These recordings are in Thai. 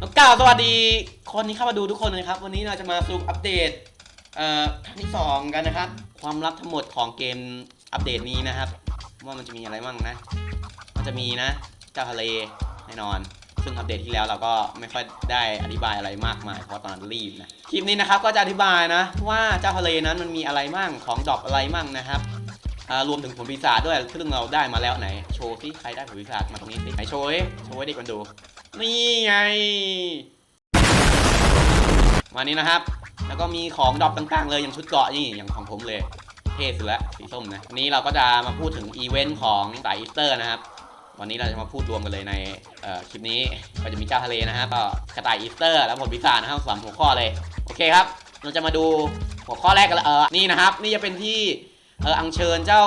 น้องก้าวสวัสดีคนที่เข้ามาดูทุกคนเลยครับ วันนี้เราจะมาสรุปอัปเดตเอ่อครั้งที่สองกันนะครับ ความลับทั้งหมดของเกมอัปเดตนี้นะครับ ว่ามันจะมีอะไรบ้างนะ มันจะมีนะเจ้าทะเลแน่นอน ซึ่งอัปเดตที่แล้วเราก็ไม่ค่อยได้อธิบายอะไรมากมายเพราะตอนนั้นรีบนะคลิปนี้นะครับก็จะอธิบายนะ ว่าเจ้าทะเลนั้นมันมีอะไรมั่งของดรอปอะไรมั่งนะครับ รวมถึงผลปีศาจด้วยซึ่งเราได้มาแล้วไหน โชว์ที่ใครได้ผลปีศาจมาตรงนี้สิไหนโชว์โชว์ให้เด็กมันดู นี่ไง มานี้นะครับ แล้วก็มีของดรอปต่างๆเลยอย่างชุดเกราะนี่อย่างของผมเลย เท่สุดละสีส้มนะวันนี้เราก็จะมาพูดถึงอีเวนต์ของสายอีสเตอร์นะครับ วันนี้เราจะมาพูดรวมกันเลยในคลิปนี้ก็จะมีเจ้าทะเลนะครับก็กระต่ายอีสเตอร์ แล้วผลพิศาจนะครับสามหัวข้อเลย โอเคครับ เราจะมาดูหัวข้อแรกกันเลยเออนี่นะครับ นี่จะเป็นที่ เอออัญเชิญเจ้า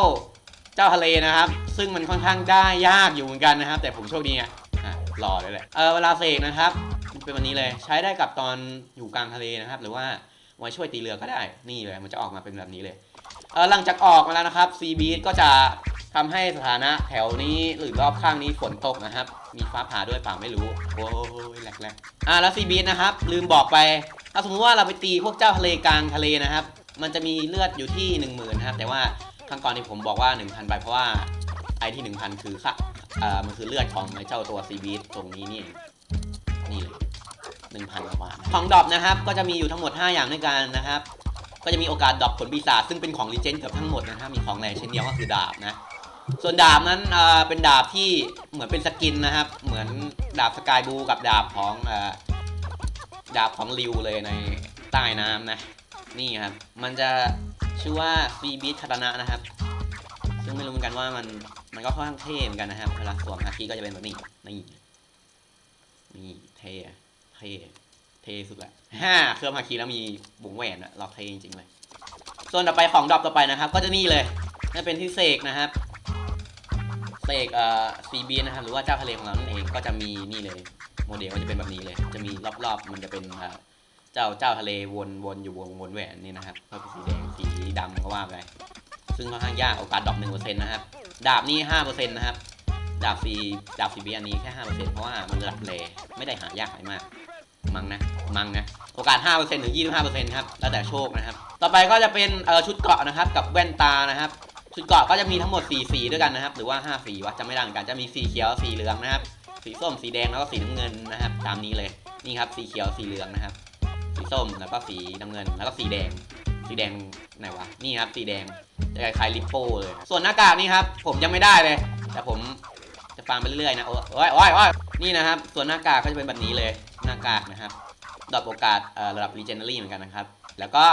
เจ้าทะเลนะครับ ซึ่งมันค่อนข้างได้ยากอยู่เหมือนกันนะครับ แต่ผมโชคดีไงอะรอเลยแหละเออเวลาเสกนะครับเป็นวันนี้เลยใช้ได้กับตอนอยู่กลางทะเลนะครับ หรือว่าไว้ช่วยตีเรือก็ได้นี่เลยมันจะออกมาเป็นแบบนี้เลยเออหลังจากออกมาแล้วนะครับซีบีก็จะทำให้สถานะแถวนี้หรือรอบข้างนี้ฝนตกนะครับ มีฟ้าผ่าด้วยเปล่าไม่รู้โอ้ยแหลกแหลกอ่าแล้วซีบีนะครับ ลืมบอกไป ถ้าสมมติว่าเราไปตีพวกเจ้าทะเลกลางทะเลนะครับ มันจะมีเลือดอยู่ที่ 1 0,000นะครับแต่ว่าครั้งก่อนที่ผมบอกว่า 1,000ไปเพราะว่าไอที่ 1,000 คือค่าเอ่อมันคือเลือดของไอเจ้าตัวซีบีตรงนี้นี่นี่เลย1,000กว่าบาทของดรอปนะครับ ก็จะมีอยู่ทั้งหมด 5 อย่างด้วยกันนะครับ ก็จะมีโอกาสดรอปผลปีศาจซึ่งเป็นของรีเจนเกือบทั้งหมดนะครับมีของแรงเช่นเดียวก็คือดาบนะส่วนดาบนั้นเอ่อเป็นดาบที่เหมือนเป็นสกินนะครับ เหมือนดาบสกายบูกับดาบของเอ่อดาบของริวเลยในใต้น้ำนะ นี่ครับ มันจะชื่อว่าซีบีทคาตานะนะครับ ซึ่งไม่รู้เหมือนกันว่ามันมันก็ค่อนข้างเท่เหมือนกันนะครับเวลาสวมฮาคิก็จะเป็นแบบนี้นี่นี่เท่เท่เท่สุดละฮ่าเครื่องฮาคิแล้วมีบุ๋งแหวนอะเราเท่จริงๆเลย ส่วนต่อไปของดรอปต่อไปนะครับ ก็จะนี่เลยนั่นเป็นที่เสกนะครับเสกเอ่อซีบีนะครับหรือว่าเจ้าทะเลของเรานั่นเองก็จะมีนี่เลย โมเดลก็จะเป็นแบบนี้เลย จะมีรอบๆมันจะเป็น เจ้าเจ้าทะเลวนวนอยู่วงวนแหวนนี่นะครับก็เป็นสีแดงสีดำก็ว่าไปซึ่งค่อนข้างยากโอกาสดรอปหนึ่งเปอร์เซ็นต์นะครับ ดาบนี่ห้าเปอร์เซ็นต์นะครับ ดาบซีดาบซีบีอันนี้แค่ห้าเปอร์เซ็นต์เพราะว่ามันระดับเลไม่ได้หายากอะไรมาก มังนะ มังนะ โอกาส5%ถึง25%ครับ แล้วแต่โชคนะครับ ต่อไปก็จะเป็นเอ่อชุดเกราะนะครับ กับแว่นตานะครับ ชุดเกราะก็จะมีทั้งหมด4สีด้วยกันนะครับ หรือว่า5สีวะจำไม่ได้เหมือนกัน จะมีสีเขียวสีเหลืองนะครับ สีส้มสีแดงแล้วก็สีน้ำเงินนะครับ ตามนี้เลย นี่ครับ สีเขียวสีเหลืองนะครับ สีส้มแล้วก็สีน้ำเงิน แล้วก็สีแดง สีแดงไหนวะนี่ครับสีแดงจะคล้ายๆลิปโป้เลยส่วนหน้ากากนี่ครับ ผมยังไม่ได้เลย แต่ผมจะฟาร์มไปเรื่อยๆนะโอ้ยโอ้ยโอ้ยนี่นะครับ ส่วนหน้ากากก็จะเป็นแบบนี้เลยหน้ากากนะครับดอปโอกาสระดับ Legendary เหมือนกันนะครับ แล้วก็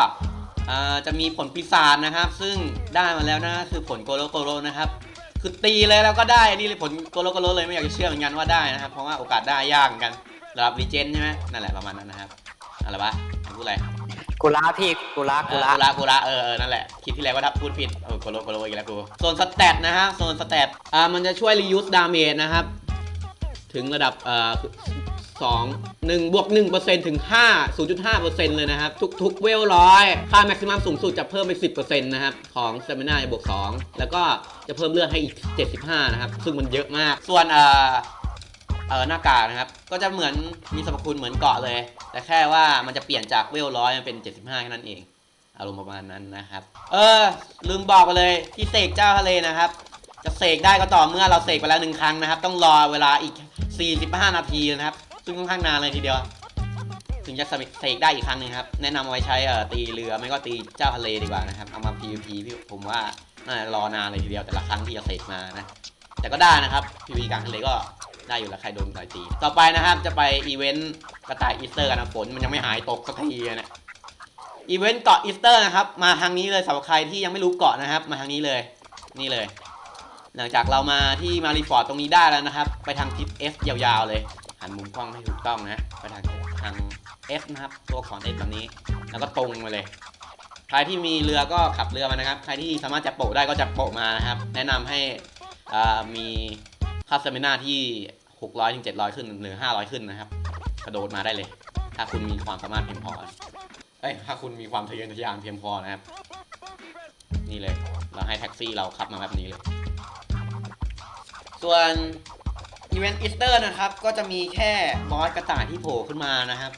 จะมีผลปีศาจนะครับ ซึ่งได้มาแล้วนะคือผลโกโลโกโลนะครับคือตีเลยแล้วก็ได้นี่เลยผลโกโลโกโลเลยไม่อยากจะเชื่อเหมือนกันว่าได้นะครับ เพราะว่าโอกาสได้ยากเหมือนกันระดับ Legend ใช่ไหมนั่นแหละประมาณนั้นนะครับ อะไรวะพูดอะไรกุลาพี่กุลาเอกุอลากูละกูละเออเออนั่นแหละคิดที่แล้วก็ทับพูดผิดเออโกโลโกโลอีกแล้วกูโซนสเตตนะฮะโซนสเตตอ่ามันจะช่วย reuse damage นะครับ ถึงระดับเอ่อสองหนึ่งบวกหนึ่งเปอร์เซ็นต์ถึงห้าศูนย์จุดห้าเปอร์เซ็นต์เลยนะครับ ทุกทุกเวลร้อย ค่าแม็กซิมัมสูงสุดจะเพิ่มไปสิบเปอร์เซ็นต์นะครับ ของสเตมินาจะบวกสองแล้วก็จะเพิ่มเลือดให้อีกเจ็ดสิบห้านะครับ ซึ่งมันเยอะมาก ส่วนเอ่อ เออหน้ากากนะครับ ก็จะเหมือนมีสรรพคุณเหมือนเกาะเลย แต่แค่ว่ามันจะเปลี่ยนจากเวลร้อยมันเป็น 75แค่นั้นเอง อารมณ์ประมาณนั้นนะครับ เออ ลืมบอกไปเลยที่เสกเจ้าทะเลนะครับ จะเสกได้ก็ต่อเมื่อเราเสกไปแล้วหนึ่งครั้งนะครับ ต้องรอเวลาอีก 45 นาทีนะครับ ซึ่งค่อนข้างนานเลยทีเดียว ถึงจะเสกได้อีกครั้งหนึงครับ แนะนำเอาไว้ใช้เอ่อตีเรือไม่ก็ตีเจ้าทะเลดีกว่านะครับ เอามา PVP พี่ผมว่าน่ารอนานเลยทีเดียวแต่ละครั้งที่จะเสกมานะ แต่ก็ได้นะครับ PVP กลางทะเลก็ ได้อยู่แล้วใครโดนต่อยตี ต่อไปนะครับจะไปอีเวนต์กระต่ายอีสเตอร์กันนะฝนมันยังไม่หายตกสักทีอะเนะอีเวนต์เกาะอีสเตอร์นะครับมาทางนี้เลยสำหรับใครที่ยังไม่รู้เกาะนะครับ มาทางนี้เลยนี่เลย หลังจากเรามาที่มารีฟอร์ดตรงนี้ได้แล้วนะครับ ไปทางทิศ F ยาวๆเลย หันมุมกล้องให้ถูกต้องนะไปทางทาง F นะครับ ตัวขอักษร F แบบนี้ แล้วก็ตรงไปเลย ใครที่มีเรือก็ขับเรือมานะครับ ใครที่สามารถจะโปะได้ก็จะโปะมานะครับ แนะนำให้อ่ามีคาสเตมินาที่ 600ถึง700 ขึ้นหรือ 500 ขึ้นนะครับ กระโดดมาได้เลย ถ้าคุณมีความสามารถเพียงพอเอ้ยถ้าคุณมีความทะเยอทะยานเพียงพอนะครับ นี่เลย เราให้แท็กซี่เราขับมาแบบนี้เลย ส่วนอีเวนต์อีสเตอร์นะครับ ก็จะมีแค่บอสกระต่ายที่โผล่ขึ้นมานะครับ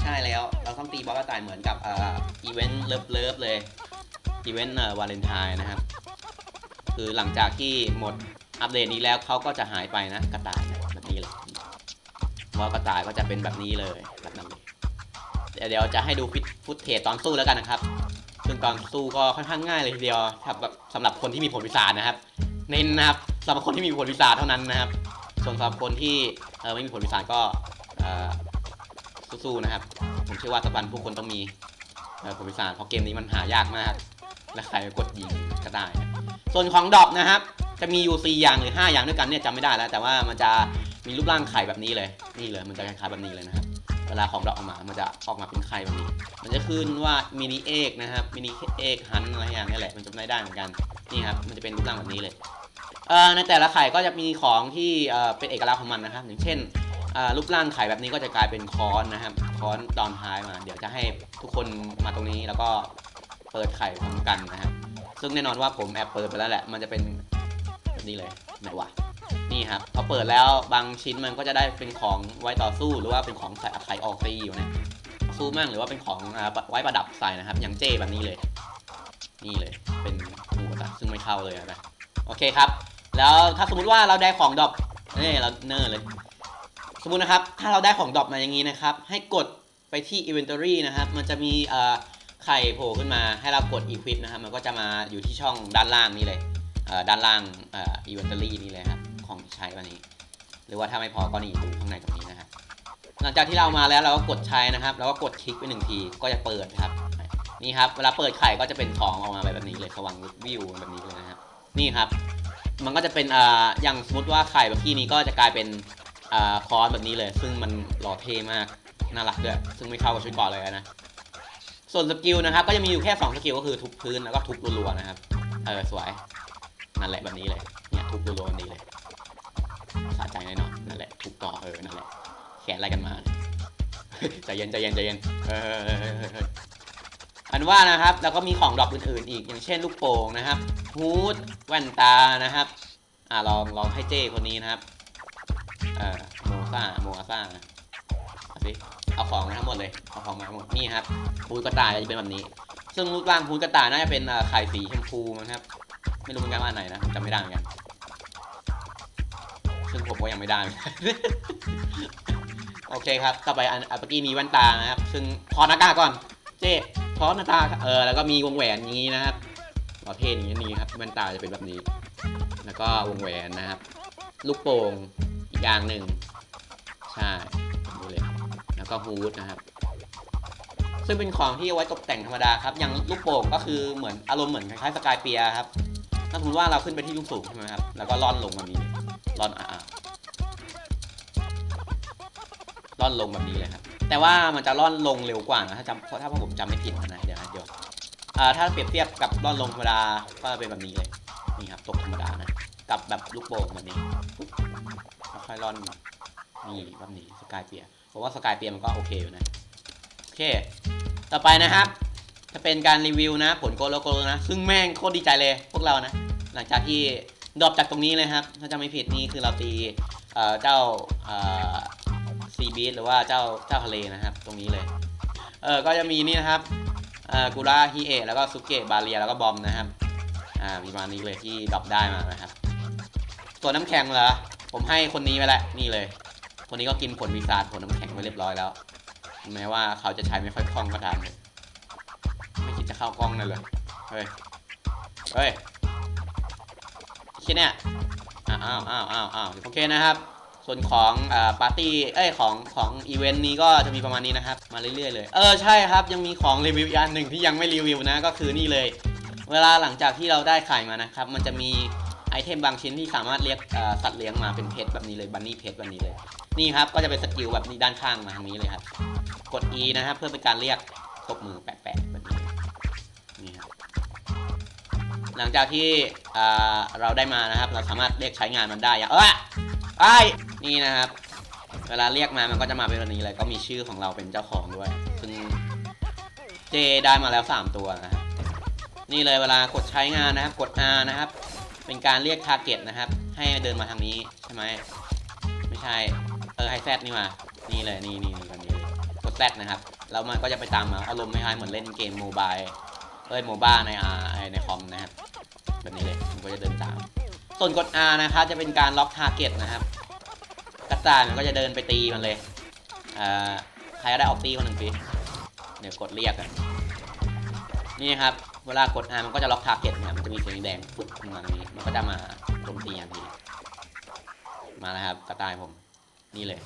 ใช่แล้ว เราต้องตีบอสกระต่ายเหมือนกับอ่ออีเวนต์เลิฟเลิฟเลย อีเวนต์วาเลนไทน์นะครับ คือหลังจากที่หมด อัปเดตนี้แล้วเขาก็จะหายไปนะ กระต่ายนะแบบนี้เลยบอกระต่ายก็จะเป็นแบบนี้เลยแบบนั้นเลยเดี๋ยวเดี๋ยวจะให้ดูฟิตฟุตเทจตอนสู้แล้วกันนะครับซึ่งตอนสู้ก็ค่อนข้างง่ายเลยทีเดียวสำหรับสำหรับคนที่มีผลวิสานะครับ เน้นนะครับสำหรับคนที่มีผลวิสาเท่านั้นนะครับ ส่วนสำหรับคนที่ไม่มีผลวิสาก็สู้ๆนะครับ ผมเชื่อว่าสักวันผู้คนต้องมีผลวิสาเพราะเกมนี้มันหายากมาก และใครกดยิงก็ได้ ส่วนของดอปนะครับ จะมีอยู่ 4 อย่างหรือ 5 อย่างด้วยกันเนี่ยจำไม่ได้แล้ว แต่ว่ามันจะมีรูปร่างไข่แบบนี้เลย นี่เลย มันจะคล้ายๆแบบนี้เลยนะครับ เวลาของดอปออกมา มันจะออกมาเป็นไข่แบบนี้ มันจะขึ้นว่ามินิเอกนะครับ มินิเอกฮันอะไรอย่างนี้แหละ มันจำได้ได้เหมือนกัน นี่ครับ มันจะเป็นรูปร่างแบบนี้เลยในแต่ละไข่ก็จะมีของที่เป็นเอกลักษณ์ของมันนะครับ อย่างเช่นรูปร่างไข่แบบนี้ก็จะกลายเป็นค้อนนะครับ ค้อนตอนท้ายมา เดี๋ยวจะให้ทุกคนมาตรงนี้แล้วก็เปิดไข่พร้อมกันนะครับ ซึ่งแน่นอนว่าผมแอบเปิดไปแล้วแหละ มันจะเป็นแบบนี้เลยไหนวะนี่ครับพอเปิดแล้วบางชิ้นมันก็จะได้เป็นของไว้ต่อสู้หรือว่าเป็นของใส่ไขออกตีอยู่นะสู้มั่งหรือว่าเป็นของอไว้ประดับใส่นะครับ อย่างเจแบบนี้เลย นี่เลย เป็นหูกระต่ายซึ่งไม่เข้าเลยนะโอเคครับ แล้วถ้าสมมติว่าเราได้ของดรอปเนี่ยเราเนอร์เลย สมมตินะครับ ถ้าเราได้ของดรอปมาอย่างนี้นะครับ ให้กดไปที่ inventory นะครับ มันจะมีเอ่อ ไข่โผล่ขึ้นมาให้เรากด equip นะครับมันก็จะมาอยู่ที่ช่องด้านล่างนี่เลยด้านล่างอ่อ inventory นี่เลยครับของที่ใช้วันนี้ หรือว่าถ้าไม่พอก็นี่ดูข้างในตรงนี้นะครับหลังจากที่เรามาแล้วเราก็กดใช้นะครับ แล้วก็กดคลิกไปหนึ่งทีก็จะเปิดครับนี่ครับเวลาเปิดไข่ก็จะเป็นของออกมาแบบนี้เลยสว่างวิวแบบนี้เลยนะครับนี่ครับ มันก็จะเป็นอ่าอย่างสมมติว่าไข่แบบที่นี้ก็จะกลายเป็นอ่าคอนแบบนี้เลย ซึ่งมันหล่อเท่มากน่ารักด้วยซึ่งไม่เข้ากับชุดก่อนเลยนะ ส่วนสกิลนะครับ ก็จะมีอยู่แค่2สกิลก็คือทุบพื้นแล้วก็ทุบรัวๆนะครับ เออสวย นั่นแหละแบบนี้เลย เนี่ยทุบรัวๆแบบนี้เลยสะใจแน่นอนนั่นแหละทุบต่อเออ นั่นแหละ แขนอะไรกันมาใจเย็นใจเย็นใจเย็น เอออันว่านะครับ แล้วก็มีของดรอปอื่นๆอีก อย่างเช่นลูกโป่งนะครับ ฮูดแว่นตานะครับ อ่าลองลองให้เจ้คนนี้นะครับ เอ่อโมซ่าโมอาซ่านะ เอาของมาทั้งหมดเลยเอาของมาทั้งหมดนี่ครับฮูดกระต่ายจะเป็นแบบนี้ ซึ่งรูปร่างฮูดกระต่ายน่าจะเป็นไข่สีชมพูมั้งครับ ไม่รู้เหมือนกันว่าอันไหนนะจำไม่ได้เหมือนกันซึ่งผมก็ยังไม่ได้โอเคครับต่อไปอันอันเมื่อกี้มีแว่นตานะครับ ซึ่งถอหน้ากาก่อน เจ๊ถอหน้ากาเออแล้วก็มีวงแหวนอย่างนี้นะครับหล่อเท่อย่างนี้นี่ครับแว่นตาจะเป็นแบบนี้ แล้วก็วงแหวนนะครับ ลูกโป่งอีกอย่างหนึ่งใช่ ก็ฮูดนะครับ ซึ่งเป็นของที่เอาไว้ตกแต่งธรรมดาครับ อย่างลูกโป่งก็คือเหมือนอารมณ์เหมือนคล้ายๆสกายเปียครับ ถ้าสมมติว่าเราขึ้นไปที่สูงใช่ไหมครับ แล้วก็ล่อนลงแบบนี้ ล่อนอ่าล่อนลงแบบนี้เลยครับ แต่ว่ามันจะล่อนลงเร็วกว่านะ ถ้าจำถ้าผมจำไม่ผิดนะ เดี๋ยวนะเดี๋ยวอ่าถ้าเปรียบเทียบกับล่อนลงธรรมดา ก็เป็นแบบนี้เลย นี่ครับตกธรรมดานะ กับแบบลูกโป่งแบบนี้ค่อยล่อนนี่แบบนี้สกายเปียร์ เพราะว่าสกายเปียร์มันก็โอเคอยู่นะ โอเค ต่อไปนะครับ จะเป็นการรีวิวนะ ผลโกโลโกโลนะ ซึ่งแม่งโคตรดีใจเลยพวกเรานะ หลังจากที่ดรอปจากตรงนี้เลยครับ ถ้าจำไม่ผิดนี่คือเราตีเเจ้าซีบีสหรือว่าเจ้าเจ้าทะเลนะครับ ตรงนี้เลย เออก็จะมีนี่นะครับเอ่อกูราฮิเอแล้วก็ซุเกะบาเรียแล้วก็บอมนะครับ อ่าประมาณนี้เลยที่ดรอปได้มานะครับ ส่วนน้ำแข็งเหรอ ผมให้คนนี้ไปแล้วนี่เลย คนนี้ก็กินผลวิสาจผลน้ำแข็งไปเรียบร้อยแล้ว แม้ว่าเขาจะใช้ไม่ค่อยคล่องก็ตามเลยไม่คิดจะเข้ากล้องเลยเลยเฮ้ย เฮ้ยคิดเนี่ย อ้าวอ้าวอ้าวอ้าวอ้าวโอเคนะครับ ส่วนของอ่าปาร์ตี้ เอ้ย ของของอีเวนต์นี้ก็จะมีประมาณนี้นะครับ มาเรื่อยๆเลย เออ ใช่ครับ ยังมีของรีวิวอีกอันหนึ่งที่ยังไม่รีวิวนะ ก็คือนี่เลย เวลาหลังจากที่เราได้ไข่มานะครับ มันจะมี ไอเทมบางชิ้นที่สามารถเรียกสัตว์เลี้ยงมาเป็นเพชรแบบนี้เลยบันนี่เพชรแบบนี้เลย นี่ครับก็จะเป็นสกิลแบบนี้ด้านข้างมาทางนี้เลยครับ กด E นะครับเพื่อเป็นการเรียกตบมือแปะๆแบบนี้นี่ครับหลังจากที่เราได้มานะครับ เราสามารถเรียกใช้งานมันได้อย่างเออไอ้นี่นะครับ เวลาเรียกมามันก็จะมาเป็นแบบนี้เลย ก็มีชื่อของเราเป็นเจ้าของด้วย ซึ่งเจได้มาแล้ว 3 ตัวนะครับนี่เลยเวลากดใช้งานนะครับ กด R นะครับ เป็นการเรียก target นะครับ ให้เดินมาทางนี้ใช่ไหมไม่ใช่ เออให้แซดนี่มา นี่เลยนี่นี่นี่แบบนี้เลยกดแซดนะครับ แล้วมันก็จะไปตามมาอารมณ์คล้ายเหมือนเล่นเกมโมบายเอ้ยโมบ้าในอาในคอมนะครับ แบบนี้เลยมันก็จะเดินตาม ส่วนกด R นะครับจะเป็นการล็อกทาร์เก็ตนะครับกระต่ายมันก็จะเดินไปตีมันเลยอ่าใครก็ได้ออกตีคนหนึ่งทีเดี๋ยวกดเรียกกันนี่ครับ เวลากด R มันก็จะล็อกทาร์เก็ตเนี่ยมันจะมีสีแดงปุ๊บขึ้นมาตรงนี้ มันก็จะมาโจมตีทันที มาแล้วครับกระต่ายผม นี่เลย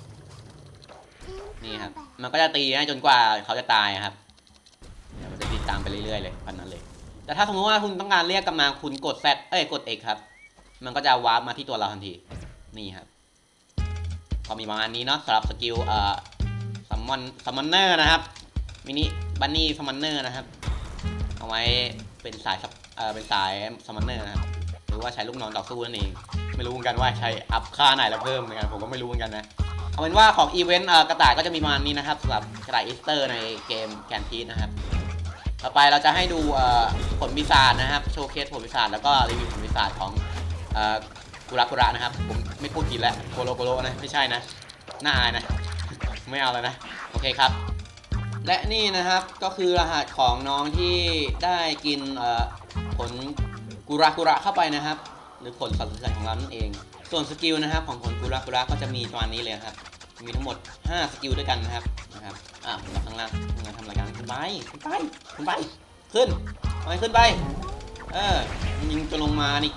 นี่ครับ มันก็จะตีให้จนกว่าเขาจะตายครับ เดี๋ยวมันจะติดตามไปเรื่อยๆเลยพันนั้นเลย แต่ถ้าสมมติว่าคุณต้องการเรียกกลับมาคุณกด Z เอ้ย กด X ครับ มันก็จะวาร์ปมาที่ตัวเราทันที นี่ครับ ก็มีประมาณนี้เนาะสำหรับสกิลเอ่อซัมมอนซัมมอนเนอร์นะครับมินิบันนี่ซัมมอนเนอร์นะครับ เอาไว้เป็นสายซับเอ่อเป็นสายซัมมอนเนอร์นะครับหรือว่าใช้ลูกน้องต่อสู้นั่นเองไม่รู้เหมือนกันว่าใช้อัพค่าไหนแล้วเพิ่มเหมือนกันผมก็ไม่รู้เหมือนกันนะเอาเป็นว่าของอีเวนต์กระต่ายก็จะมีประมาณนี้นะครับสำหรับกระต่ายอีสเตอร์ในเกมแกนทีสนะครับต่อไปเราจะให้ดูผลปีศาจนะครับโชว์เคสผลปีศาจแล้วก็รีวิวผลปีศาจของกุระกุระนะครับผมไม่พูดผิดแล้วโกโลโกโลนะไม่ใช่นะน่าอายนะไม่เอาแล้วนะโอเคครับ และนี่นะครับก็คือรหัสของน้องที่ได้กินผลกุระกุระเข้าไปนะครับ หรือผลสัตว์เลื้อของเรานั่นเอง ส่วนสกิลนะครับของผลกุระกุระก็จะมีประมาณนี้เลยครับ มีทั้งหมด 5 สกิลด้วยกันนะครับนะครับอะผมมาข้างล่างข้างางทำอะไรกันขึ้นไปขึ้นไปขึ้นไปขึ้นไมขึ้นไปเออยิงจะลงมานี่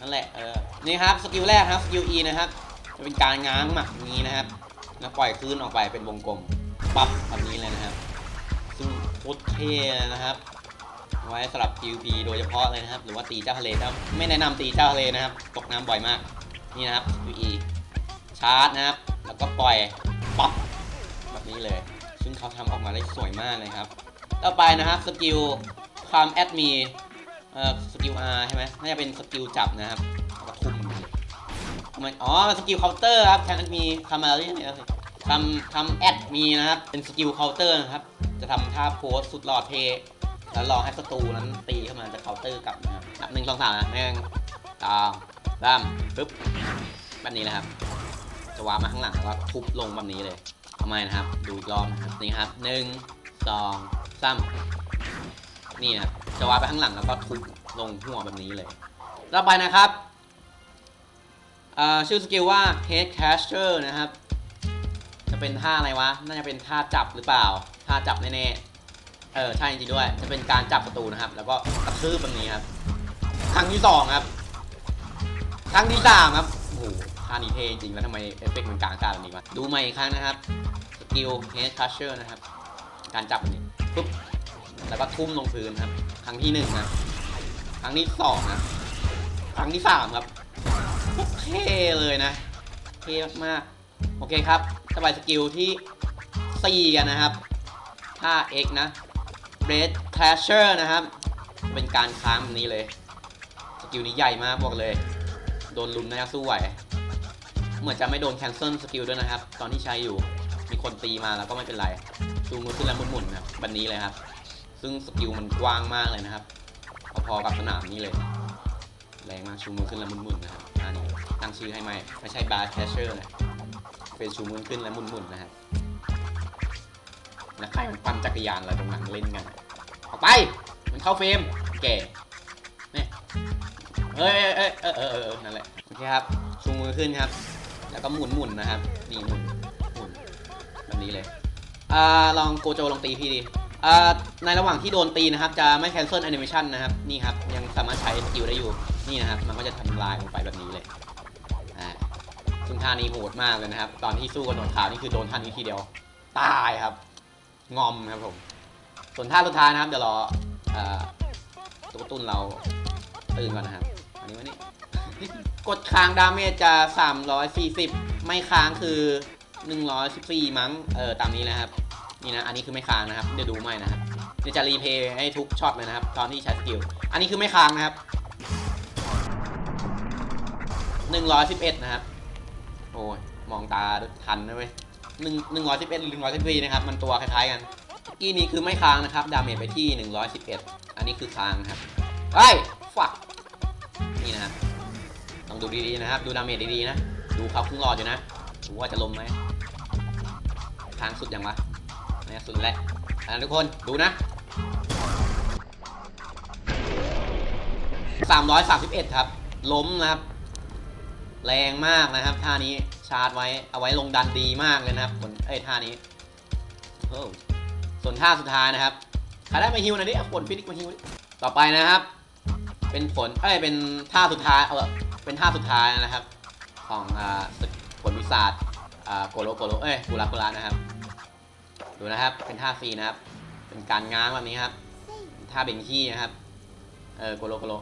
นั่นแหละเออนี่ครับสกิลแรกครับสกิล E นะครับจะเป็นการง้างหมักนี้นะครับแล้วปล่อยคลื่นออกไปเป็นวงกลม ปั๊บแบบนี้เลยนะครับ ซึ่งโคตรเท่นะครับ ไว้สำหรับ PVP โดยเฉพาะเลยนะครับ หรือว่าตีเจ้าทะเลครับไม่แนะนำตีเจ้าทะเลนะครับ ตกน้ำบ่อยมาก นี่นะครับ QE ชาร์จนะครับ แล้วก็ปล่อยป๊อปแบบนี้เลย ซึ่งเขาทำออกมาได้สวยมากเลยครับ ต่อไปนะครับสกิลความแอดมีเอ่อสกิล R ใช่ไหมน่าจะเป็นสกิลจับนะครับแล้วก็ทุ่มมันอ๋อสกิลเคาน์เตอร์ครับแทนมีทำอะไรเนี่ย ทำทำแอดมีนะครับ เป็นสกิลเคาน์เตอร์นะครับ จะทำท่าโพสสุดหล่อเทแล้วรอให้ศัตรูนั้นตีเข้ามาจะเคาน์เตอร์กลับนะครับนับหนึ่งสองสามนะหนึ่งสองสามปึ๊บแบบนี้นะครับ จะวางมาข้างหลังแล้วก็ทุบลงแบบนี้เลยทำไมนะครับ ดูอีกรอบนะครับนี่ครับหนึ่งสองสามนี่นะครับจะวางไปข้างหลังแล้วก็ทุบลงหัวแบบนี้เลยต่อไปนะครับอ่าชื่อสกิลว่า head caster นะครับ จะเป็นท่าอะไรวะ น่าจะเป็นท่าจับหรือเปล่า ท่าจับแน่ๆ เออใช่จริงๆด้วย จะเป็นการจับศัตรูนะครับ แล้วก็กระทืบแบบนี้ครับ ครั้งที่สองครับ ครั้งที่สามครับ โอ้โหท่านี้เท่จริงแล้วทำไมเอฟเฟกต์มันกลางกาแบบนี้วะ ดูใหม่อีกครั้งนะครับ สกิล head crusher นะครับ การจับแบบนี้ปุ๊บ แล้วก็ทุ่มลงพื้นครับ ครั้งที่หนึ่งครับครั้งที่สองครับครั้งที่สามครับโคตรเท่เลยนะ เท่มากๆโอเคครับ ต่อไปสกิลที่สี่กันนะครับท่า X นะ Red Clasher นะครับ เป็นการค้างแบบนี้เลย สกิลนี้ใหญ่มากบอกเลย โดนลุมน่าจะสู้ไหว เหมือนจะไม่โดนแคนเซิลสกิลด้วยนะครับ ตอนที่ใช้อยู่ มีคนตีมาแล้วก็ไม่เป็นไรชูมือขึ้นแล้วหมุนๆนะครับแบบนี้เลยครับ ซึ่งสกิลมันกว้างมากเลยนะครับ พอๆกับสนามนี้เลย แรงมากชูมือขึ้นแล้วหมุนๆนะครับอันนี้ตั้งชื่อให้ไหมไม่ใช่บาร์แคชเชอร์นะ เป็นชูมือขึ้นแล้วหมุนๆนะครับแล้วใครมันปั่นจักรยานอะไรตรงนั้นเล่นกันออกไป มันเข้าเฟรมแก่เนี่ยเอ้ยเอ้ยเอ้ยเออเออเออนั่นแหละโอเคครับชูมือขึ้นครับ แล้วก็หมุนหมุนๆนะครับนี่หมุนหมุนแบบนี้เลยอ่าลองโกโจลองตีพี่ดิอ่าในระหว่างที่โดนตีนะครับ จะไม่ cancel animation นะครับนี่ครับยังสามารถใช้สกิลได้อยู่นี่นะครับ มันก็จะทำลายลงไปแบบนี้เลยอ่า ซึ่งท่านี้โหดมากเลยนะครับ ตอนที่สู้กับโดขาวนี่คือโดนท่านี้ทีเดียวตายครับ งอมครับผม ส่วนท่าสุดท้ายนะครับเดี๋ยวรอตุ๊กตุนเราตื่นก่อนนะครับ อันนี้วันนี้ กดค้างดาเมจจะ 340 ไม่ค้างคือ 114 มั้ง เออตามนี้นะครับ นี่นะ อันนี้คือไม่ค้างนะครับ เดี๋ยวดูใหม่นะครับ เดี๋ยวจะรีเพย์ให้ทุกช็อตเลยนะครับ ตอนที่ใช้สกิล อันนี้คือไม่ค้างนะครับ 111 นะครับ อ้ยมองตาทันนะเว้ยหนึ่งหนึ่งร้อยสิบเอ็ดหนึ่งร้อยสิบสี่นะครับ มันตัวคล้ายๆกันกี้นี้คือไม่ค้างนะครับ ดาเมจไปที่หนึ่งร้อยสิบเอ็ดอันนี้คือค้างครับไอ้ยฟักนี่นะครับต้องดูดีๆนะครับ ดูดาเมจดีๆนะ ดูเขาครึ่งหลอดอยู่นะดูว่าจะลมไหมทางสุดยังวะนี่สุดแล้วอะทุกคนดูนะ331ครับ ล้มนะครับ แรงมากนะครับท่านี้ ชาร์จไว้เอาไว้ลงดันดีมากเลยนะครับผลเอ้ยท่านี้โอ้ส่วนท่าสุดท้ายนะครับใครได้มาฮิวหน่อยดิผลฟินิกมาฮิวต่อไปนะครับ เป็นผลเอ้ยเป็นท่าสุดท้ายเออเป็นท่าสุดท้ายนะครับ ของอ่าผลวิสาดอ่าโกโลโกโลเอ้ยกุลากุลานะครับ ดูนะครับเป็นท่าฟรีนะครับ เป็นการง้างแบบนี้ครับท่าเบงขี้นะครับเออโกโลโกโล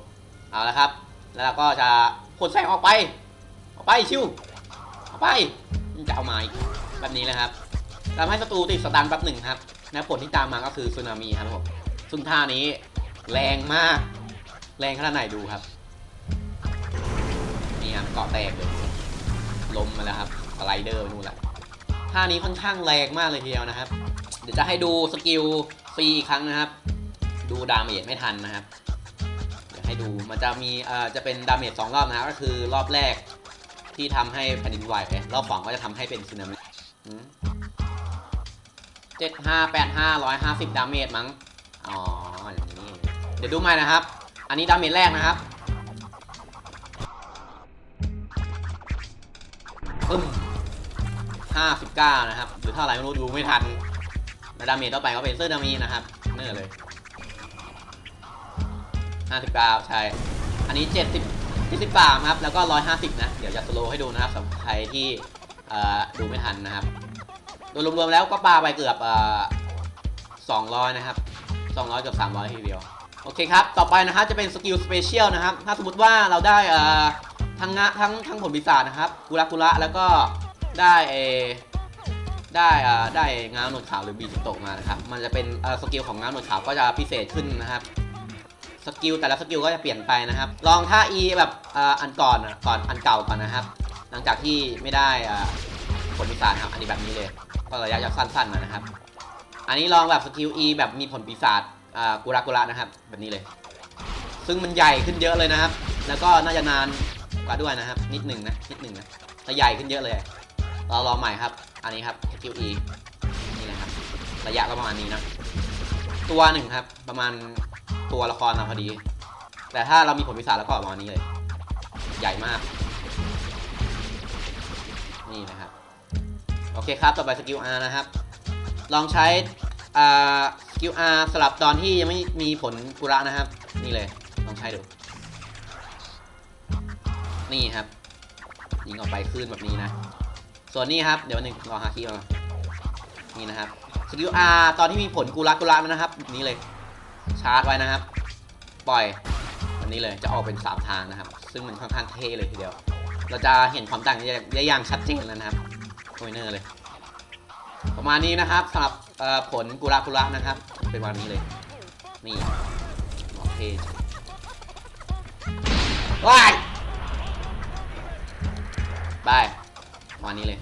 เอาละครับ แล้วเราก็จะพ่นแสงออกไป ออกไปชิว ออกไปจะเอามาอีกแบบนี้เลยครับทำให้ศัตรูติดสตันแป๊บหนึ่งครับและผลที่ตามมาก็คือสึนามิครับผมซึ่งท่านี้แรงมาก แรงขนาดไหนดูครับ นี่ครับเกาะแตกเลยลมมาแล้วครับสไลเดอร์ไปนู่นแหละท่านี้ค่อนข้างแรงมากเลยทีเดียวนะครับ เดี๋ยวจะให้ดูสกิลฟรีอีกครั้งนะครับ ดูดาเมจไม่ทันนะครับ เดี๋ยวให้ดูมันจะมีเอ่อจะเป็นดาเมจสองรอบนะครับก็คือรอบแรก ที่ทำให้แผ่นดินไหวรอบสองก็จะทำให้เป็นสึนามิเจ็ดห้าแปดห้าร้อยห้าสิบดาเมจมั้ง อ๋ออย่างนี้ เดี๋ยวดูใหม่นะครับ อันนี้ดาเมจแรกนะครับปึ้มห้าสิบเก้านะครับ หรือเท่าไหร่ไม่รู้ดูไม่ทันแล้วดาเมจต่อไปก็เป็นเซอร์ดามีนะครับ เนื่อเลยห้าสิบเก้าใช่ อันนี้เจ็ดสิบ เจ็ดสิบามครับแล้วก็ร้อยห้าสิบนะ เดี๋ยวจะสโลว์ให้ดูนะครับสำหรับใครที่ดูไม่ทันนะครับ โดยรวมๆแล้วก็ปลาไปเกือบสองร้อยนะครับ 200 เกับ300 ทีเดียว โอเคครับ ต่อไปนะครับจะเป็นสกิลสเปเชียลนะครับ ถ้าสมมติว่าเราได้ทั้งงะทั้งทั้งผลปีศาจนะครับกุระกุระแล้วก็ได้เอได้ได้งาหนวดขาวหรือบีจิโตะมานะครับ มันจะเป็นสกิลของงาหนวดขาวก็จะพิเศษขึ้นนะครับ สกิลแต่ละสกิลก็จะเปลี่ยนไปนะครับ ลองท่า E แบบอ,อันก่อนก่อนอันเก่าก่อนนะครับ หลังจากที่ไม่ได้ผลปีศาจครับ อันนี้แบบนี้เลยก็ระยะจะสั้นๆหน่อยนะครับ อันนี้ลองแบบสกิล E แบบมีผลปีศาจกุระกุระนะครับ แบบนี้เลย ซึ่งมันใหญ่ขึ้นเยอะเลยนะครับ แล้วก็น่าจะนานกว่าด้วยนะครับ นิดหนึ่งนะนิดหนึ่งนะแต่ใหญ่ขึ้นเยอะเลย เราลองใหม่ครับ อันนี้ครับสกิล E นี่นะครับ ระยะก็ประมาณนี้นะตัวหนึ่งครับ ประมาณ ตัวละครเราพอดี แต่ถ้าเรามีผลปีศาแล้วก็ประมาณนี้เลย ใหญ่มาก นี่นะครับ โอเคครับ ต่อไปสกิล R นะครับ ลองใช้สกิล R สลับตอนที่ยังไม่มีผลกุระนะครับ นี่เลย ลองใช้ดู นี่ครับ ยิงออกไปคลื่นแบบนี้นะ ส่วนนี้ครับ เดี๋ยวหนึ่งรอฮาคิมานี่นะครับสกิล R ตอนที่มีผลกุระกุระนะครับ นี่เลย ชาร์จไว้นะครับ ปล่อยแบบนี้เลยจะออกเป็น3ทางนะครับ ซึ่งมันค่อนข้างเท่เลยทีเดียว เราจะเห็นความต่างได้อย่างชัดเจนแล้วนะครับโอยเนอร์เลย ประมาณนี้นะครับสำหรับผลกุระกุระนะครับ เป็นวันนี้เลย นี่โอเคว้ายบายวันนี้เลย